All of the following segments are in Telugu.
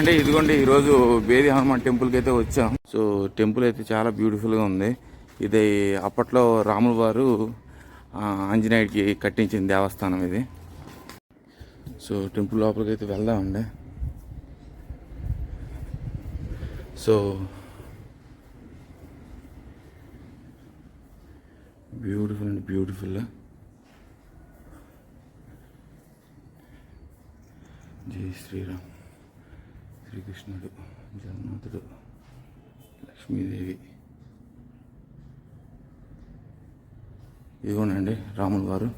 అండి ఇదిగోండి ఈరోజు బేది హనుమాన్ టెంపుల్కి అయితే వచ్చాం. సో టెంపుల్ అయితే చాలా బ్యూటిఫుల్గా ఉంది. ఇది అప్పట్లో రాముల వారు ఆంజనేయుడికి కట్టించిన దేవస్థానం ఇది. సో టెంపుల్ లోపలికి అయితే వెళ్దామండి. సో బ్యూటిఫుల్ అండి బ్యూటిఫుల్. జై శ్రీరామ్. శ్రీకృష్ణుడు జగన్నాథుడు లక్ష్మీదేవి. ఇదిగోనండి రాములు గారు.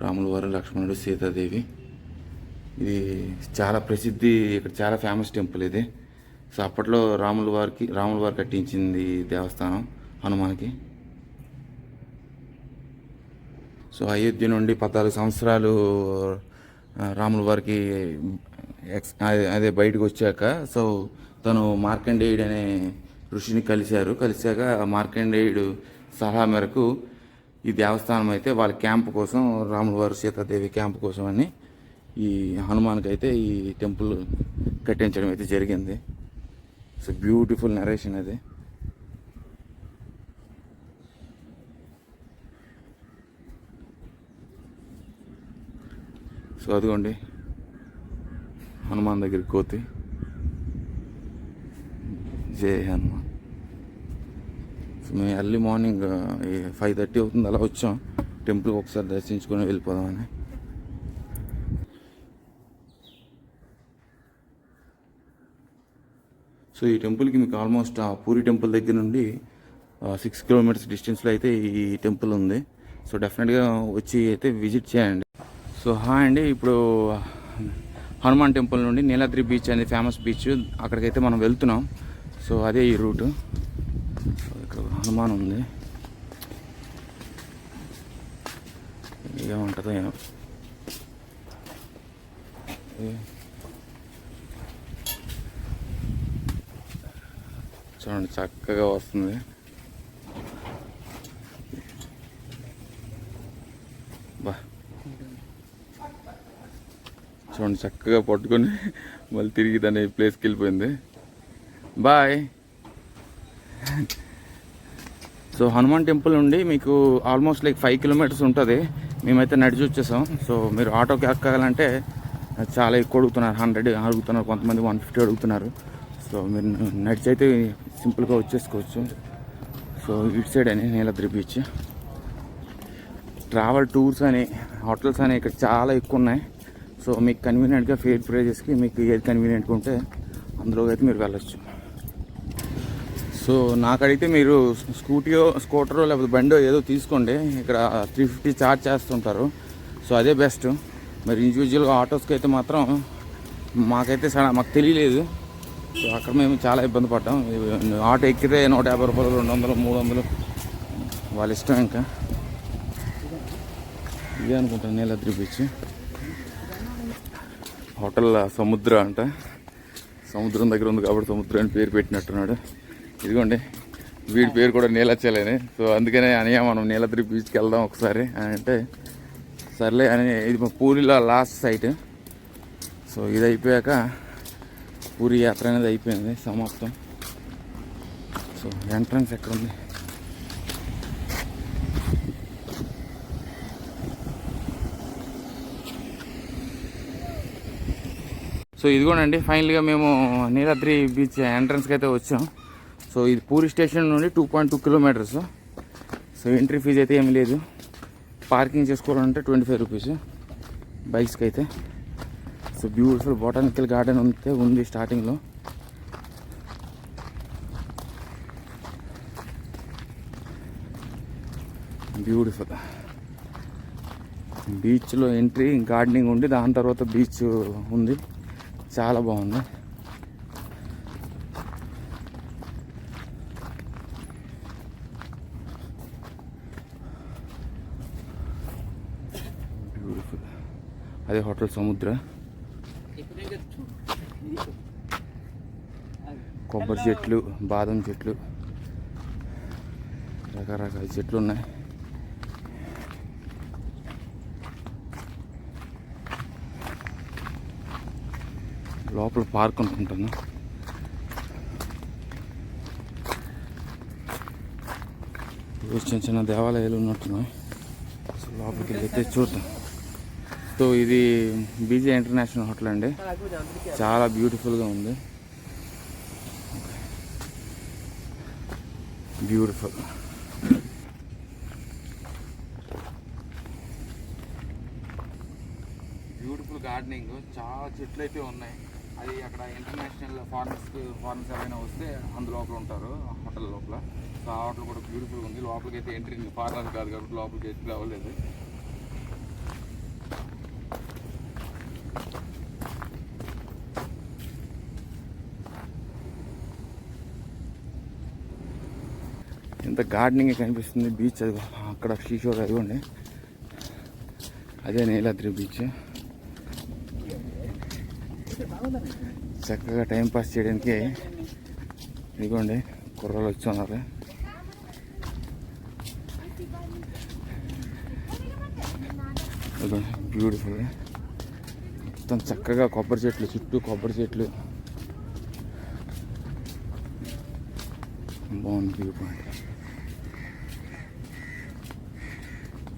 రాములు వారు లక్ష్మణుడు సీతాదేవి. ఇది చాలా ప్రసిద్ధి ఇక్కడ చాలా ఫేమస్ టెంపుల్ ఇది. సో అప్పట్లో రాముల వారికి రాముల వారు కట్టించింది దేవస్థానం హనుమాన్కి. సో అయోధ్య నుండి పద్నాలుగు సంవత్సరాలు రాముల వారికి ఎక్స్ అదే- అదే బయటకు వచ్చాక సో తను మార్కండేయుడు అనే ఋషిని కలిశారు. కలిశాక మార్కండేయుడు సలహా మేరకు ఈ దేవస్థానం అయితే వాళ్ళ క్యాంప్ కోసం రాముల వారు సీతాదేవి క్యాంప్ కోసం అని ఈ హనుమాన్కి అయితే ఈ టెంపుల్ కట్టించడం అయితే జరిగింది. సో బ్యూటిఫుల్ నరేషన్ అది. సో అదిగోండి హనుమాన్ దగ్గరికి కోతి. జై హనుమాన్. సో మేము ఎర్లీ మార్నింగ్ ఫైవ్ థర్టీ అవుతుంది అలా వచ్చాం. టెంపుల్ ఒకసారి దర్శించుకొని వెళ్ళిపోదామని. సో ఈ టెంపుల్కి మీకు ఆల్మోస్ట్ ఆ పూరి టెంపుల్ దగ్గర నుండి సిక్స్ కిలోమీటర్స్ డిస్టెన్స్లో అయితే ఈ టెంపుల్ ఉంది. సో డెఫినెట్గా వచ్చి అయితే విజిట్ చేయండి. సో హాయ్ అండి. ఇప్పుడు హనుమాన్ టెంపుల్ నుండి నీలాద్రి బీచ్ అనేది ఫేమస్ బీచ్. అక్కడికైతే మనం వెళ్తున్నాం. సో అదే ఈ రూట్. ఇక్కడ హనుమాన్ ఉంది. ఏముంటుందో ఏమో. చూడండి చక్కగా వస్తుంది బా చూడండి చక్కగా పట్టుకొని మళ్ళీ తిరిగి దాని ప్లేస్కి వెళ్ళిపోయింది. బాయ్. సో హనుమాన్ టెంపుల్ నుండి మీకు ఆల్మోస్ట్ లైక్ ఫైవ్ కిలోమీటర్స్ ఉంటుంది. మేమైతే నడిచి వచ్చేసాం. సో మీరు ఆటోకి ఎక్కాలంటే చాలా ఎక్కువ అడుగుతున్నారు. హండ్రెడ్ అడుగుతున్నారు. కొంతమంది వన్ ఫిఫ్టీ అడుగుతున్నారు. సో మీరు నడిచి అయితే సింపుల్గా వచ్చేసుకోవచ్చు. సో ఇటు సైడ్ అని నీలద్రి బీచ్. ట్రావెల్ టూర్స్ అని హోటల్స్ అని ఇక్కడ చాలా ఎక్కువ ఉన్నాయి. సో మీకు కన్వీనియంట్గా ఫేర్ ప్రైజెస్కి మీకు ఏది కన్వీనియంట్గా ఉంటే అందులోకి అయితే మీరు వెళ్ళొచ్చు. సో నాకడిగితే మీరు స్కూటీయో స్కూటరో లేకపోతే బండో ఏదో తీసుకోండి. ఇక్కడ త్రీ ఫిఫ్టీ ఛార్జ్ చేస్తుంటారు. సో అదే బెస్ట్ మరి ఇండివిజువల్గా ఆటోస్కి అయితే మాత్రం మాకైతే చాలా మాకు తెలియలేదు. సో అక్కడ మేము చాలా ఇబ్బంది పడ్డాం. ఆటో ఎక్కితే నూట యాభై రూపాయలు రెండు వందలు మూడు వందలు వాళ్ళ ఇష్టం ఇంకా. ఇదే అనుకుంటాను నీలాద్రి బీచ్ హోటల్ సముద్ర అంట. సముద్రం దగ్గర ఉంది కాబట్టి సముద్రం అని పేరు పెట్టినట్టున్నాడు. ఇదిగోండి వీడి పేరు కూడా నీలచ్చలేని సో అందుకనే అనియా మనం నీలద్రి బీచ్కి వెళ్దాం ఒకసారి అని అంటే సర్లే అని ఇది మా పూరిలో లాస్ట్ సైట్. సో ఇది అయిపోయాక పూరి యాత్ర అనేది అయిపోయింది సమాప్తం. సో ఎంట్రన్స్ ఎక్కడ ఉంది సో ఇదిగోనండి ఫైనల్గా మేము నీలాద్రి బీచ్ ఎంట్రన్స్కి అయితే వచ్చాం. సో ఇది పూరి స్టేషన్ నుండి two point two kilometres. So entry fee అయితే ఏమీ లేదు. పార్కింగ్ చేసుకోవాలంటే ట్వంటీ ఫైవ్ రూపీస్. బైక్స్కి అయితే సో బ్యూటిఫుల్ బొటానికల్ గార్డెన్ ఉంటే ఉంది స్టార్టింగ్లో. బ్యూటిఫుల్. బీచ్లో ఎంట్రీ గార్డెనింగ్ ఉండి దాని తర్వాత బీచ్ ఉంది. చాలా బాగుంది. బ్యూటిఫుల్ అదే హోటల్ సముద్ర. కొబ్బరి చెట్లు బాదం చెట్లు రకరకాల చెట్లు ఉన్నాయి. లోపల పార్క్ అనుకుంటాను చిన్న చిన్న దేవాలయాలు ఉన్నట్టున్నాయి. సో లోపలికి వెళ్ళైతే చూద్దాం. సో ఇది బీజే ఇంటర్నేషనల్ హోటల్ అండి. చాలా బ్యూటిఫుల్గా ఉంది. బ్యూటిఫుల్. Beautiful gardening. చాలా చెట్లు అయితే ఉన్నాయి. అది అక్కడ ఇంటర్నేషనల్ ఫారినర్స్ ఫారినర్స్ ఎవరైనా వస్తే అందు లోపల ఉంటారు హోటల్ లోపల. సో ఆ హోటల్ కూడా బ్యూటిఫుల్ ఉంది. లోపలికి అయితే ఎంట్రీ ఫారినర్ కాదు కాబట్టి లోపలికి ఎంట్రీ అవ్వలేదు ఇంత గార్డెనింగ్ కనిపిస్తుంది బీచ్ అది. అక్కడ అది ఉండే అదే నీలాద్రి బీచ్ చక్కగా టైంపాస్ చేయడానికి ఇదిగోండి కుర్రలు వచ్చి ఉన్నారు. ఇదిగోండి బ్యూటిఫుల్ మొత్తం చక్కగా కొబ్బరి చెట్లు చుట్టూ కొబ్బరి చెట్లు. బాగుంది వ్యూ పాయింట్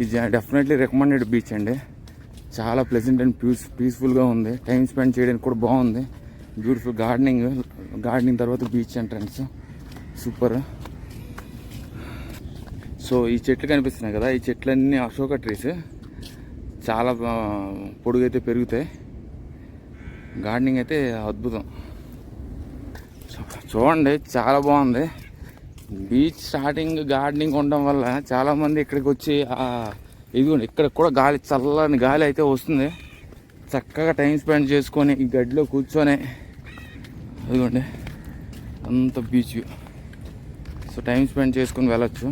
ఇది డెఫినెట్లీ రికమెండెడ్ బీచ్ అండి. చాలా ప్లెజెంట్ అండ్ పీస్ పీస్ఫుల్గా ఉంది. టైం స్పెండ్ చేయడానికి కూడా బాగుంది. బ్యూటిఫుల్ గార్డెనింగ్ గార్డెనింగ్ తర్వాత బీచ్ ఎంట్రన్స్ సూపర్ సో ఈ చెట్లు కనిపిస్తున్నాయి కదా. ఈ చెట్లన్నీ అశోక ట్రీస్ చాలా పొడుగైతే పెరుగుతాయి. గార్డెనింగ్ అయితే అద్భుతం. చూడండి చాలా బాగుంది. బీచ్ స్టార్టింగ్ గార్డెనింగ్ ఉండడం వల్ల చాలామంది ఇక్కడికి వచ్చి ఇదిగోండి ఇక్కడ కూడా గాలి చల్లని గాలి అయితే వస్తుంది. చక్కగా టైం స్పెండ్ చేసుకొని ఈ గడ్డిలో కూర్చొని ఇదిగోండి అంత బీచ్ సో టైం స్పెండ్ చేసుకొని వెళ్ళొచ్చు.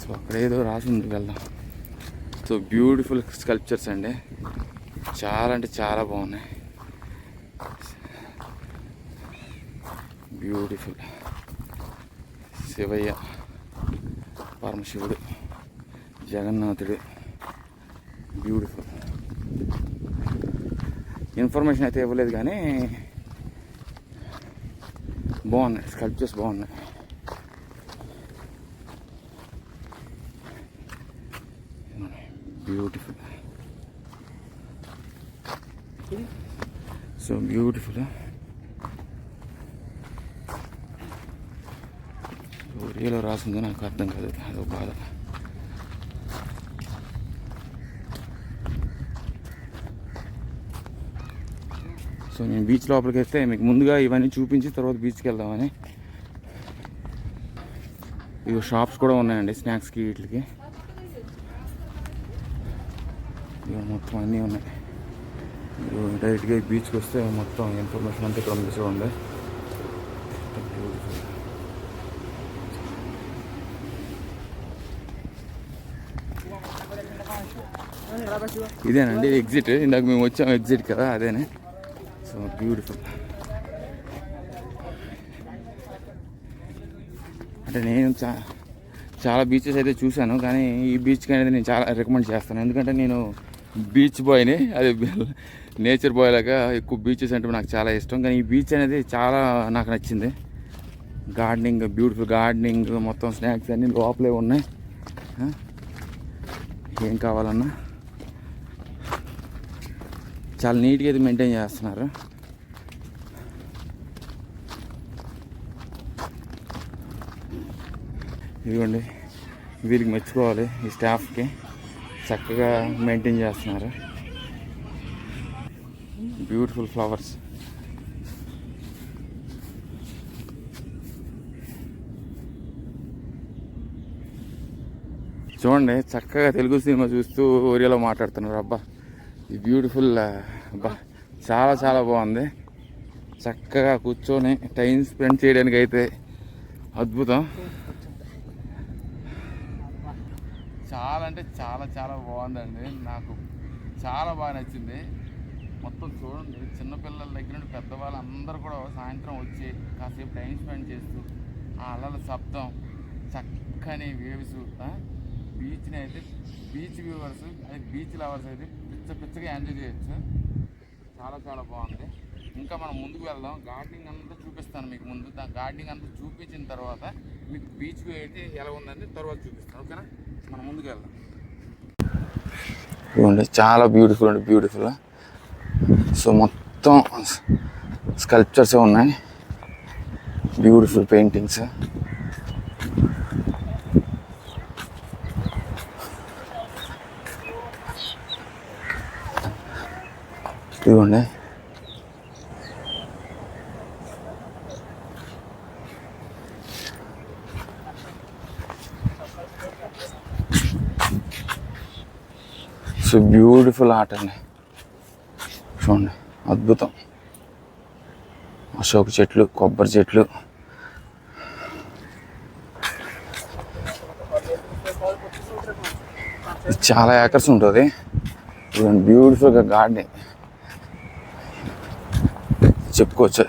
సో అక్కడ ఏదో రాసి ఉంది వెళ్దాం. సో బ్యూటిఫుల్ స్కల్ప్చర్స్ అండి. చాలా అంటే చాలా బాగున్నాయి. బ్యూటిఫుల్ శివయ్య పరమశివుడు జగన్నాథుడు. బ్యూటిఫుల్ ఇన్ఫర్మేషన్ అయితే ఇవ్వలేదు కానీ బాగున్నాయి స్కల్ప్చర్స్ బాగున్నాయి. బ్యూటిఫుల్ సో బ్యూటిఫుల్ ఒరియాలో రాసిందో నాకు అర్థం కాదు. అదొక బాధ. సో నేను బీచ్ లోపలికి వస్తే మీకు ముందుగా ఇవన్నీ చూపించి తర్వాత బీచ్కి వెళ్దామని. ఇవి షాప్స్ కూడా ఉన్నాయండి స్నాక్స్కి వీటికి. ఇవి మొత్తం అన్నీ ఉన్నాయి. డైరెక్ట్గా బీచ్కి వస్తే మొత్తం ఇన్ఫర్మేషన్ అంతా ఇక్కడ ఉంది చూడండి బ్యూటిఫుల్ ఇదేనండి ఎగ్జిట్. ఇందాక మేము వచ్చాం ఎగ్జిట్ కదా అదేనే. So beautiful. అంటే నేను చా చాలా బీచెస్ అయితే చూశాను కానీ ఈ బీచ్కి అనేది నేను చాలా రికమెండ్ చేస్తాను. ఎందుకంటే నేను బీచ్ బాయ్ని అది నేచర్ బాయ్ లాగా ఎక్కువ బీచెస్ అంటే నాకు చాలా ఇష్టం. కానీ ఈ బీచ్ అనేది చాలా నాకు నచ్చింది. గార్డెనింగ్ బ్యూటిఫుల్ గార్డెనింగ్ మొత్తం స్నాక్స్ అన్నీ లోపలే ఉన్నాయి. ఏం కావాలన్నా? చాలా నీట్గా అయితే మెయింటైన్ చేస్తున్నారు. ఇదిగోండి వీరికి మెచ్చుకోవాలి ఈ స్టాఫ్కి. చక్కగా మెయింటైన్ చేస్తున్నారు. Beautiful flowers. చూడండి చక్కగా తెలుగు సినిమా చూస్తూ ఒరియాలో మాట్లాడుతున్నారు. అబ్బా. ఈ బ్యూటిఫుల్ అబ్బా చాలా చాలా బాగుంది. చక్కగా కూర్చొని టైం స్పెండ్ చేయడానికి అయితే అద్భుతం. చాలా అంటే చాలా చాలా బాగుందండి. నాకు చాలా బాగా నచ్చింది. మొత్తం చూడండి చిన్నపిల్లల దగ్గర నుండి పెద్దవాళ్ళు అందరూ కూడా సాయంత్రం వచ్చి కాసేపు టైం స్పెండ్ చేస్తూ ఆ అలల శబ్దం చక్కని వేవ్స్ బీచ్ని అయితే బీచ్ వ్యూవర్స్ అది బీచ్ లవర్స్ అయితే పిచ్చ పిచ్చగా ఎంజాయ్ చేయొచ్చు. చాలా చాలా బాగుంది. ఇంకా మనం ముందుకు వెళ్దాం. గార్డెనింగ్ అంతా చూపిస్తాను మీకు ముందు. దా గార్డెనింగ్ అంతా చూపించిన తర్వాత మీకు బీచ్ వ్యూ అయితే ఎలా ఉందంటే తర్వాత చూపిస్తాను. ఓకేనా? మనం ముందుకు వెళ్దాం. ఇవ్వండి చాలా బ్యూటిఫుల్ అండి బ్యూటిఫుల్ సో మొత్తం స్కల్ప్చర్సే ఉన్నాయి. బ్యూటిఫుల్ పెయింటింగ్స్ ఇదిగోండి సో బ్యూటిఫుల్ ఆర్ట్ అండి. చూడండి అద్భుతం. అశోక చెట్లు కొబ్బరి చెట్లు. చాలా ఏకర్స్ ఉంటుంది. బ్యూటిఫుల్గా గార్డెన్ చెప్పుకోవచ్చు?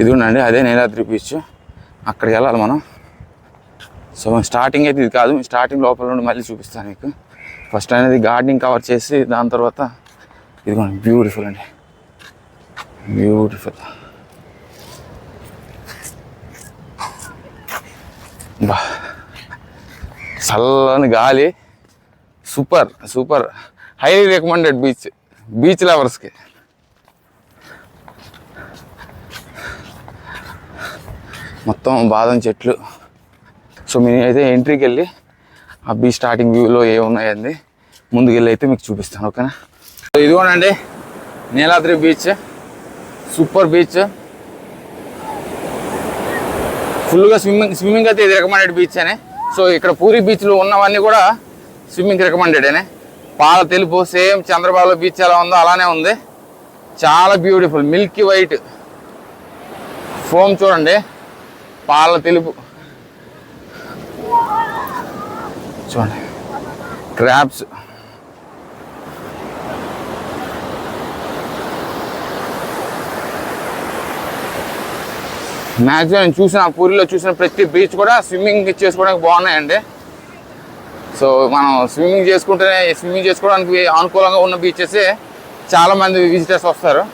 ఇదిగోండి అదే నీలాద్రి బీచ్. అక్కడికి వెళ్ళాలి మనం. సో స్టార్టింగ్ అయితే ఇది కాదు. స్టార్టింగ్ లోపల నుండి మళ్ళీ చూపిస్తాను మీకు. ఫస్ట్ అనేది గార్డెనింగ్ కవర్ చేసి దాని తర్వాత ఇదిగోండి బ్యూటిఫుల్ అండి. బ్యూటిఫుల్. బా. చల్లని గాలి. Super super. Highly recommended beach beach లవర్స్కి మొత్తం బాదం చెట్లు. సో మేము అయితే ఎంట్రీకి వెళ్ళి ఆ బీచ్ స్టార్టింగ్ వ్యూలో ఏమున్నాయండి? ముందుకెళ్ళి అయితే మీకు చూపిస్తాను ఓకేనా? సో ఇదిగోనండి నీలాద్రి బీచ్ సూపర్ బీచ్ ఫుల్గా స్విమ్మింగ్ స్విమ్మింగ్ అయితే ఇది రికమెండెడ్ బీచ్ అనే. సో ఇక్కడ పూరి బీచ్లో ఉన్నవన్నీ కూడా స్విమ్మింగ్ రికమెండెడ్ పాల తెలుపు సేమ్ చంద్రబాబు బీచ్ ఎలా ఉందో అలానే ఉంది. చాలా బ్యూటిఫుల్ మిల్కీ వైట్ ఫోమ్ చూడండి. పాల తెలుపు. చూడండి. క్రాప్స్ మ్యాక్సిమం చూసిన పూరిలో చూసిన ప్రతి బీచ్ కూడా స్విమ్మింగ్ చేసుకోవడానికి బాగున్నాయండి. సో మనం స్విమ్మింగ్ చేసుకుంటేనే స్విమ్మింగ్ చేసుకోవడానికి అనుకూలంగా ఉన్న బీచెస్ చాలామంది విజిటర్స్ వస్తారు.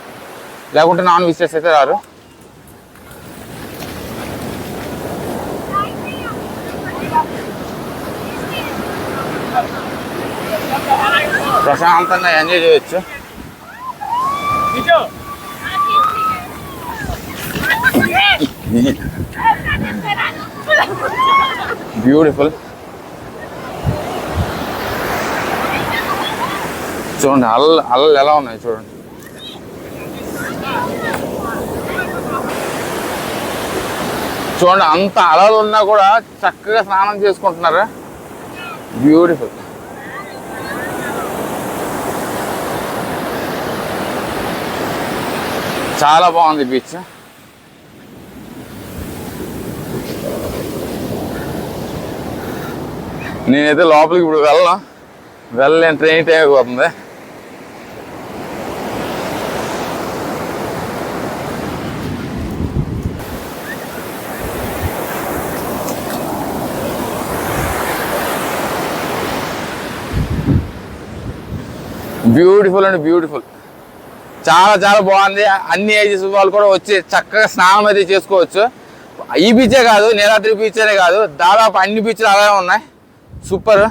లేకుంటే నాన్ విజిటర్స్ అయితే రారు. ప్రశాంతంగా ఎంజాయ్ చేయొచ్చు. బ్యూటిఫుల్ చూడండి అల్ల అల్లలు ఎలా ఉన్నాయి చూడండి. చూడండి అంత అలలు ఉన్నా కూడా చక్కగా స్నానం చేసుకుంటున్నారు? బ్యూటిఫుల్ చాలా బాగుంది బీచ్ నేనైతే లోపలికి ఇప్పుడు వెళ్ళను? వెళ్ళలేని ట్రైన్ టైం అయిపోతుంది. బ్యూటిఫుల్ అండి బ్యూటిఫుల్ చాలా చాలా బాగుంది. అన్ని ఏజెస్ వాళ్ళు కూడా వచ్చి చక్కగా స్నానం అయితే చేసుకోవచ్చు. ఈ బీచే కాదు నీలాద్రి బీచ్ అనే కాదు. దాదాపు అన్ని బీచ్లు అలాగే ఉన్నాయి. సూపర్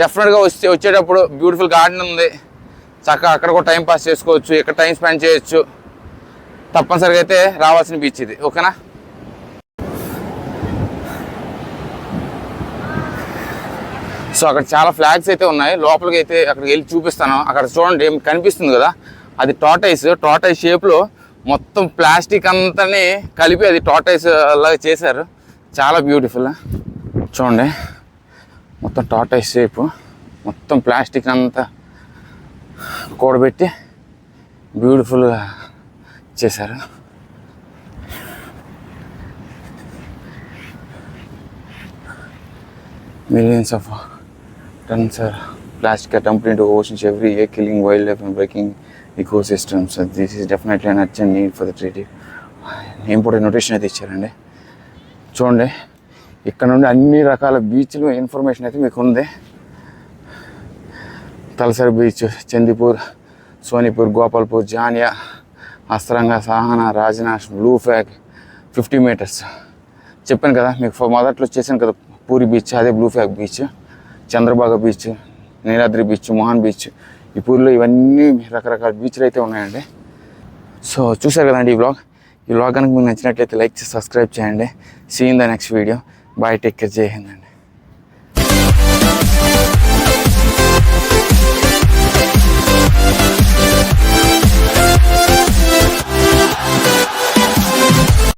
డెఫినెట్గా వచ్చే వచ్చేటప్పుడు బ్యూటిఫుల్ గార్డెన్ ఉంది. చక్కగా అక్కడ కూడా టైం పాస్ చేసుకోవచ్చు ఇక్కడ టైం స్పెండ్ చేయొచ్చు. తప్పనిసరిగా అయితే రావాల్సిన బీచ్ ఇది. ఓకేనా సో అక్కడ చాలా ఫ్లాగ్స్ అయితే ఉన్నాయి. లోపలికి అయితే అక్కడికి వెళ్ళి చూపిస్తాను. అక్కడ చూడండి ఏం కనిపిస్తుంది కదా? అది టాటైస్ టాటైస్ షేప్లో మొత్తం ప్లాస్టిక్ అంతా కలిపి అది టాటైస్ లాగా చేశారు. చాలా బ్యూటిఫుల్ చూడండి. మొత్తం టాటైస్ షేపు మొత్తం ప్లాస్టిక్ అంతా కూడబెట్టి బ్యూటిఫుల్గా చేశారు. Millions of tons are plastic are dumped into oceans every year, killing wildlife and breaking ecosystems this is definitely నచ్చండి need for the treaty important notation అయితే ఇచ్చారండి చూడండి. ఇక్కడ నుండి అన్ని రకాల బీచ్లు ఇన్ఫర్మేషన్ అయితే మీకు ఉంది తలసరి బీచ్ చందీపూర్ సోనిపూర్ గోపాల్పూర్ జానియా అస్త్రంగా సహానా రాజనాష్ బ్లూఫ్యాగ్ ఫిఫ్టీ మీటర్స్ చెప్పాను కదా మీకు మొదట్లో చేశాను కదా పూరి బీచ్ అదే blue flag beach Chandrabhaga beach Niladri beach Mohan beach ఈ పూరిలో ఇవన్నీ రకరకాల బీచ్లు అయితే ఉన్నాయండి. సో చూసారు కదండి ఈ బ్లాగ్ ఈ బ్లాగ్ కనుక మీకు నచ్చినట్లయితే లైక్ చేసి సబ్స్క్రైబ్ చేయండి. See in the next video bye take care Jai Hind అండి